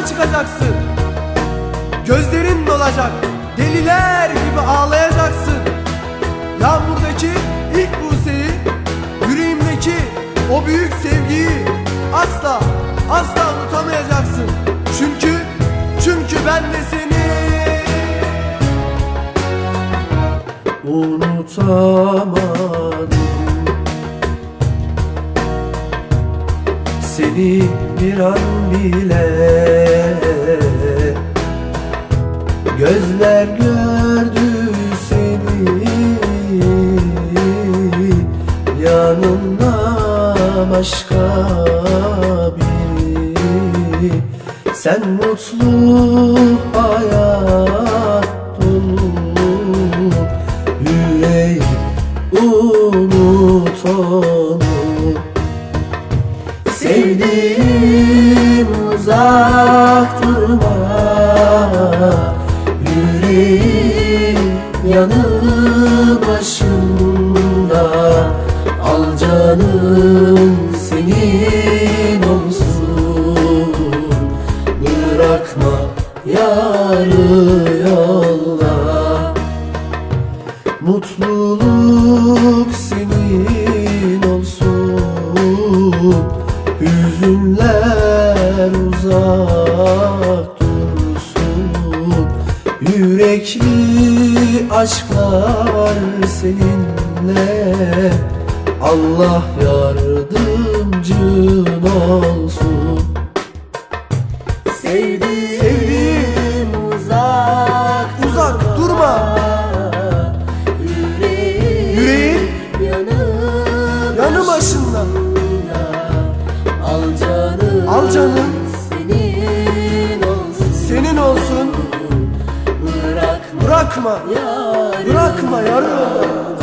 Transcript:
karşıma çıkacaksın. Gözlerin dolacak. Deliler gibi ağlayacaksın. Yağmurdaki ilk Buse'yi Yüreğimdeki o büyük sevgiyi Asla asla unutamayacaksın. Çünkü çünkü ben de seni unutamadım. Seni bir an bile Gözler gördü seni. Yanında başka biri. Sen mutlu hayat dolu Yüreğim unut onu Sevdiğim uzak canım senin olsun. Bırakma yarı yolda Mutluluk senin olsun. Hüzünler uzak dursun. Yürekli aşklar seninle Allah yardımcın olsun. Sevdiğim, Sevdiğim uzak uzak durma. Yüreğin yanı yanı başında Al canım Al canım. senin olsun. Senin olsun. Bırakma Bırakma Bırakma yarı